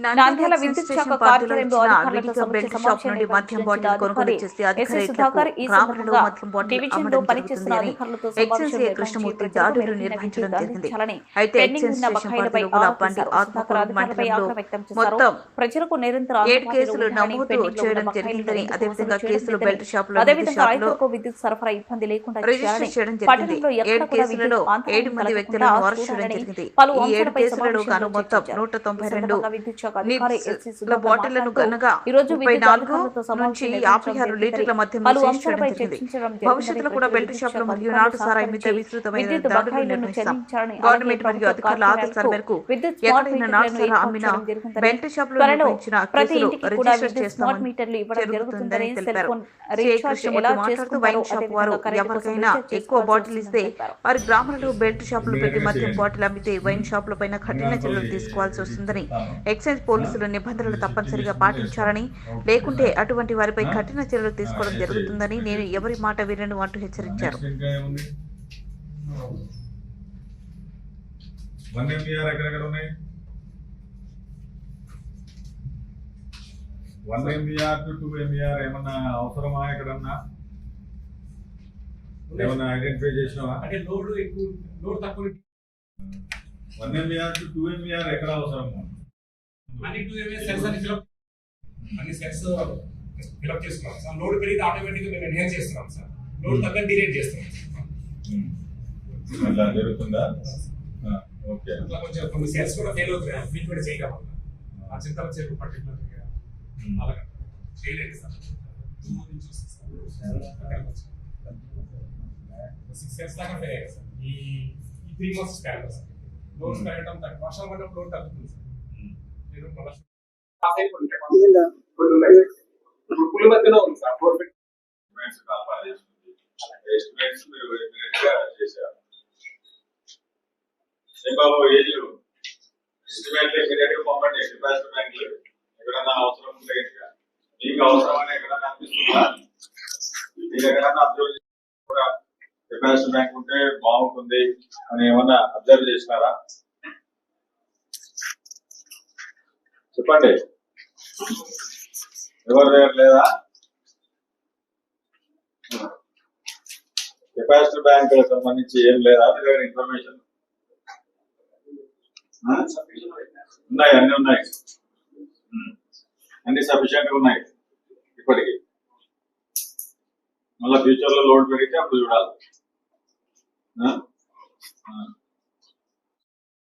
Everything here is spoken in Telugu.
నంద్యాల విద్యుత్ శాఖ కార్యాలయంలో అధికారులతో లో కృష్ణమూర్తి దాడులు ప్రజలకు నిర్వహించడం జరిగింది అయితే ఎక్సైజ్ స్టేషన్ పరిధిలో గల బండి. ఆత్మకూరు మండలంలో. మొత్తం నిరంతర ఏడు కేసులు నమోదు లో చేయడం జరిగిందని అదేవిధంగా కేసులు బెల్ట్ షాపులో రైతులకు విద్యుత్ సరఫరా ఇబ్బంది లేకుండా రిజిస్టర్ చేయడం జరిగింది ఏడు కేసులలో ఏడు మంది వ్యక్తులను అరెస్ట్ చేయడం చూడాలని జరిగింది పలు ఈ ఏడు అంశాలపై కేసులలో గాను మొత్తం. నూట తొంభై రెండు విద్యుత్ అధికారి బాటిళ్ళను నాలుగు నుంచి యాభై ఆరు లీటర్ల మధ్య భవిష్యత్తులో కూడా బెల్ట్ షాపుల శాఖ మరియు నాటు సారాయి మీద విస్తృతమైన దాడులు నిర్వహిస్తాం. గవర్నమెంట్ మరియు అధికారుల ఆదేశాల మేరకు ఎక్కడైనా నాటు సారా అమ్మినా బెల్ట్ షాపులో నిర్వహించిన కేసులు రిజిస్టర్ చేస్తామని జరుగుతుందని తెలిపారు. మాట్లాడుతూ వైన్ షాప్ వారు ఎవరికైనా ఎక్కువ బాటిల్ ఇస్తే. వారి గ్రామాలలో బెల్ట్ షాపులు పెట్టి మద్యం బాటిల్ అమ్మితే వైన్ షాపుల పైన కఠిన చర్యలు తీసుకోవాల్సి వస్తుందని ఎక్సైజ్ పోలీసులు నిబంధనలు తప్పనిసరిగా పాటించాలని లేకుంటే అటువంటి వారిపై కఠిన చర్యలు తీసుకోవడం జరుగుతుందని నేను ఎవరి మాట వినను అంటూ హెచ్చరించారు. One MBR one two two MBR ఏమన్నా అవసరమా ఎక్కడన్నా? ఏమన్నా ఐడెంటిఫై చేసినావా? అంటే లోడ్ ఎక్కువ లోడ్ తక్కువ one MBR two two MBR ఎక్కడ అవసరం అన్ని టూ ఎంఎస్ సెల్స్ అని ఫిలప్ అన్ని సెల్స్ ఫిలప్ చేస్తున్నాం. సార్ లోడ్ పెరిగితే ఆటోమేటిక్గా మేము ఎన్హాన్స్ చేస్తున్నాం సార్. లోడ్ తగ్గ డిలేట్ చేస్తున్నాం అట్లా జరుగుతుందా? ఓకే అట్లా కొంచెం కొన్ని సెల్స్ కూడా ఫెయిల్ అవుతున్నాయి. ట్రీట్మెంట్ చేయడం వల్ల ఆ చింతల చెరుకు పర్టికులర్ అలాగే చేయలేదు సార్ టూ నుంచి వస్తుంది సార్. సిక్స్ సెల్స్ దాకా ఫెయిల్ అయ్యాయి సార్. ఈ three months span sir. Loads పెరగడం వర్షం పడినప్పుడు లోడ్ తగ్గుతుంది సార్. నేను మళ్ళీ ఆ సైడ్ కొన్ని capacity కొన్ని ఉన్నాయి ఇప్పుడు పులి మధ్యలో ఉంది సార్ ఎస్టిమేట్స్ మీరు చేశారు. పంపండి డిపాజిట్ బ్యాంక్ ఎక్కడన్నా అవసరం ఉంటే ఇంకా. మీకు అవసరం అని ఎక్కడన్నా అనిపిస్తుందా? మీరు ఎక్కడన్నా అబ్జర్వ్ కూడా డిపాజిట్ బ్యాంక్ ఉంటే బాగుంటుంది అని ఏమన్నా అబ్జర్వ్ చేసినారా? చెప్పండి. ఎవరి దగ్గర లేదా? కెపాసిటీ బ్యాంక్ సంబంధించి ఏం లేదా? దగ్గర ఇన్ఫర్మేషన్ ఉన్నాయి అన్ని ఉన్నాయి. అన్ని సఫిషియెంట్ ఉన్నాయి ఇప్పటికి. మళ్ళీ ఫ్యూచర్లో లోడ్ పెరిగితే అప్పుడు చూడాలి ఆ? ఆ. రాష్ట్రం మీకు పైన